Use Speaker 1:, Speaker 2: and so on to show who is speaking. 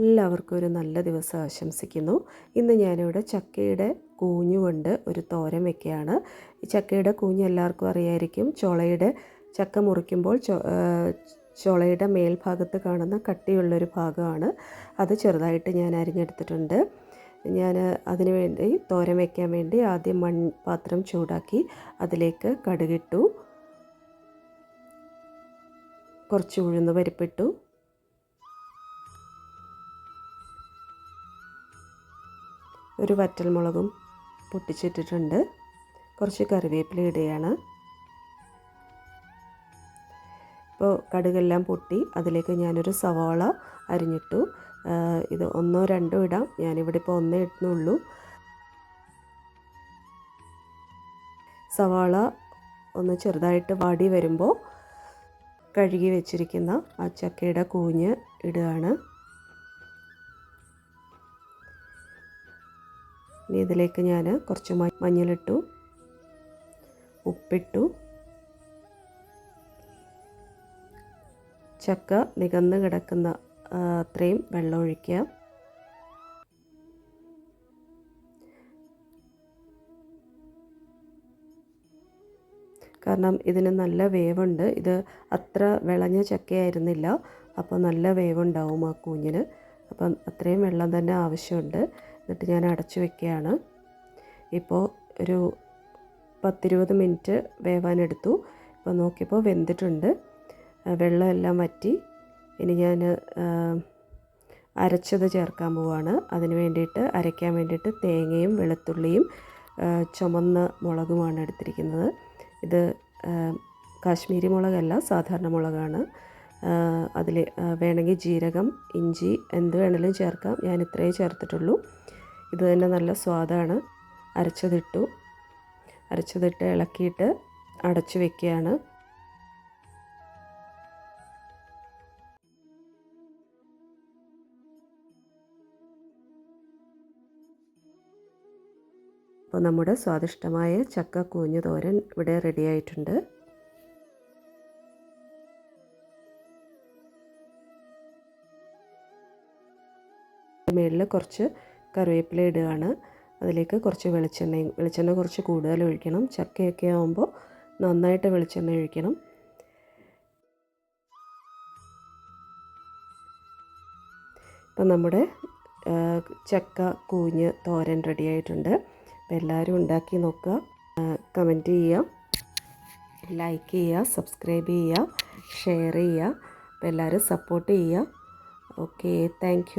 Speaker 1: എല്ലാവർക്കും ഒരു നല്ല ദിവസം ആശംസിക്കുന്നു. ഇന്ന് ഞാനിവിടെ ചക്കയുടെ കൂഞ്ഞുകൊണ്ട് ഒരു തോരൻ വെക്കുകയാണ്. ഈ ചക്കയുടെ കൂഞ്ഞ് എല്ലാവർക്കും അറിയായിരിക്കും. ചൊളയുടെ ചക്ക മുറിക്കുമ്പോൾ ചുളയുടെ മേൽഭാഗത്ത് കാണുന്ന കട്ടിയുള്ളൊരു ഭാഗമാണ്. അത് ചെറുതായിട്ട് ഞാൻ അരിഞ്ഞെടുത്തിട്ടുണ്ട്. ഞാൻ അതിന് വേണ്ടി തോരൻ വയ്ക്കാൻ വേണ്ടി ആദ്യം മൺപാത്രം ചൂടാക്കി അതിലേക്ക് കടുകിട്ടു. കുറച്ച് ഉഴുന്ന് പരിപ്പിട്ടു. ഒരു വറ്റൽ മുളകും പൊട്ടിച്ചിട്ടിട്ടുണ്ട്. കുറച്ച് കറിവേപ്പില ഇടുകയാണ്. ഇപ്പോൾ കടുകെല്ലാം പൊട്ടി അതിലേക്ക് ഞാനൊരു സവാള അരിഞ്ഞിട്ടു. ഇത് ഒന്നോ രണ്ടോ ഇടാം. ഞാനിവിടെ ഇപ്പോൾ ഒന്നേ ഇടുന്നുള്ളൂ. സവാള ഒന്ന് ചെറുതായിട്ട് വാടി വരുമ്പോൾ കഴുകി വെച്ചിരിക്കുന്ന ആ ചക്കയുടെ കൂഞ്ഞ് ഇടുകയാണ്. ഇനി ഇതിലേക്ക് ഞാൻ കുറച്ച് മഞ്ഞളിട്ടു ഉപ്പിട്ടു. ചക്ക നികന്ന് കിടക്കുന്ന അത്രയും വെള്ളം ഒഴിക്കുക. കാരണം ഇതിന് നല്ല വേവുണ്ട്. ഇത് അത്ര വിളഞ്ഞ ചക്കയായിരുന്നില്ല. അപ്പോൾ നല്ല വേവുണ്ടാവും ആ കൂഞ്ഞിന്. അപ്പം അത്രയും വെള്ളം തന്നെ ആവശ്യമുണ്ട്. എന്നിട്ട് ഞാൻ അടച്ചു വെക്കുകയാണ്. ഇപ്പോൾ ഒരു പത്തിരുപത് മിനിറ്റ് വേവാനെടുത്തു ഇപ്പോൾ നോക്കിയപ്പോൾ വെന്തിട്ടുണ്ട്. വെള്ളമെല്ലാം വറ്റി. ഇനി ഞാൻ അരച്ചത് ചേർക്കാൻ പോവാണ്. അതിന് വേണ്ടിയിട്ട് അരയ്ക്കാൻ വേണ്ടിയിട്ട് തേങ്ങയും വെളുത്തുള്ളിയും ചുമന്ന മുളകുമാണ് എടുത്തിരിക്കുന്നത്. ഇത് കാശ്മീരി മുളകല്ല സാധാരണ മുളകാണ്. അതിൽ വേണമെങ്കിൽ ജീരകം ഇഞ്ചി എന്ത് വേണമെങ്കിലും ചേർക്കാം. ഞാൻ ഇത്രയേ ചേർത്തിട്ടുള്ളൂ. ഇത് തന്നെ നല്ല സ്വാദാണ്. അരച്ചതിട്ടു. അരച്ചതിട്ട് ഇളക്കിയിട്ട് അടച്ചു വെക്കുകയാണ്. അപ്പോൾ നമ്മുടെ സ്വാദിഷ്ടമായ ചക്ക കൂഞ്ഞു തോരൻ ഇവിടെ റെഡി ആയിട്ടുണ്ട്. മുകളിൽ കുറച്ച് കറിവേപ്പില ഇടുകയാണ്. അതിലേക്ക് കുറച്ച് വെളിച്ചെണ്ണയും വെളിച്ചെണ്ണ കുറച്ച് കൂടുതൽ ഒഴിക്കണം. ചക്കയൊക്കെ ആകുമ്പോൾ നന്നായിട്ട് വെളിച്ചെണ്ണ ഒഴിക്കണം. ഇപ്പം നമ്മുടെ ചക്ക കൂഞ്ഞ് തോരൻ റെഡി ആയിട്ടുണ്ട്. അപ്പം എല്ലാവരും ഉണ്ടാക്കി നോക്കുക. കമന്റ് ചെയ്യുക. ലൈക്ക് ചെയ്യുക സബ്സ്ക്രൈബ് ചെയ്യുക ഷെയർ ചെയ്യുക. അപ്പോൾ എല്ലാവരും സപ്പോർട്ട് ചെയ്യുക. Okay thank